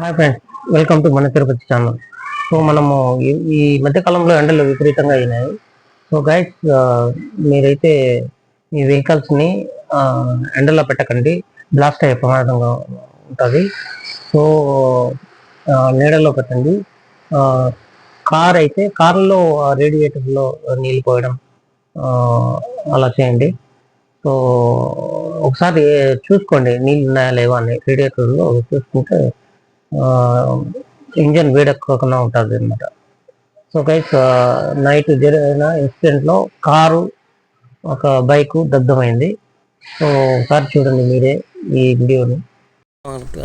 Hi friends welcome to మన Tirupati channel. So మనము ఈ- మధ్యకాలంలో ఎండలు విపరీతంగా అయినాయి. సో గైస్ మీరైతే మీ వెహికల్స్ని ఎండలో పెట్టకండి. బ్లాస్ట్ అయ్యే ప్రమాదంగా ఉంటుంది. సో నీడలో పెట్టండి. కార్ అయితే కార్లో రేడియేటర్లో నీళ్ళు పోయడం అలా చేయండి. సో ఒకసారి చూసుకోండి నీళ్ళు ఉన్నాయా లేవా అని రేడియేటర్లో చూసుకుంటే ఇంజన్ వేడెక్కకుండా ఉంటుంది అనమాట సో గైస్ నైట్ జరిగిన ఇన్సిడెంట్లో కారు ఒక బైక్ దగ్ధమైంది. సో ఒకసారి చూడండి మీరే ఈ వీడియోని.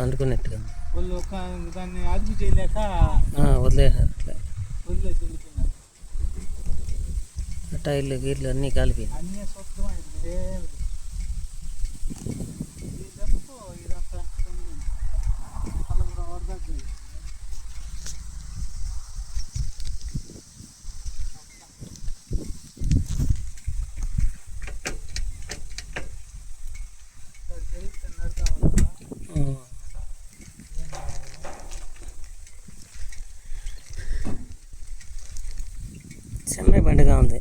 అనుకున్నట్టుగా వాళ్ళు ఒక దాన్ని అదుపు చేయలేక వదిలేసారు అట్లా వదిలేసి వెళ్ళిపోయినారు. టైర్లు గీర్లు అన్నీ కలిపి అన్నీ చెన్నై బండిగా ఉంది.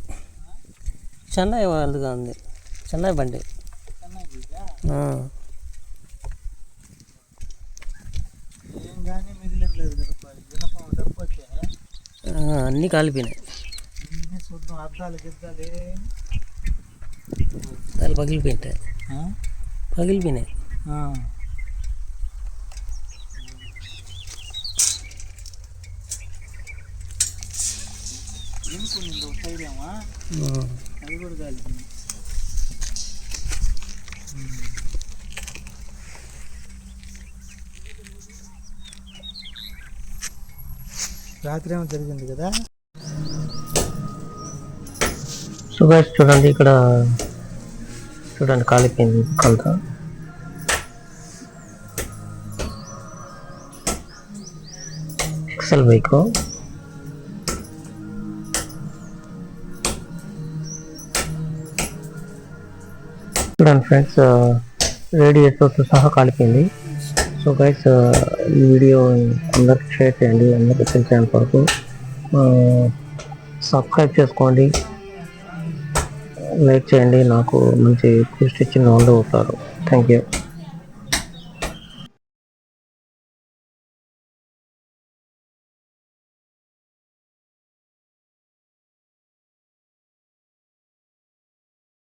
చెన్నై వాళ్ళుగా ఉంది. చెన్నై బండి. అన్నీ కాలిపోయినాయి. అద్దాలు పగిలిపోయింటాయి? పగిలిపోయినాయి. ఒక అది కూడా కాలిపోయింది రాత్రి ఏమో జరిగింది కదా? సుభాష్ చూడండి ఇక్కడ. చూడండి కాలిపోయింది కొంత ఎక్సెల్ బైక్. చూడండి ఫ్రెండ్స్ రేడియేటర్తో సహా కాలిపోయింది. సో గైస్ ఈ వీడియో అందరికి షేర్ చేయండి అందరికీ తెలిసేంత వరకు సబ్స్క్రైబ్ చేసుకోండి లైక్ చేయండి నాకు మంచి పోస్ట్ ఇచ్చిన వాళ్ళు అవుతారు థ్యాంక్ యూ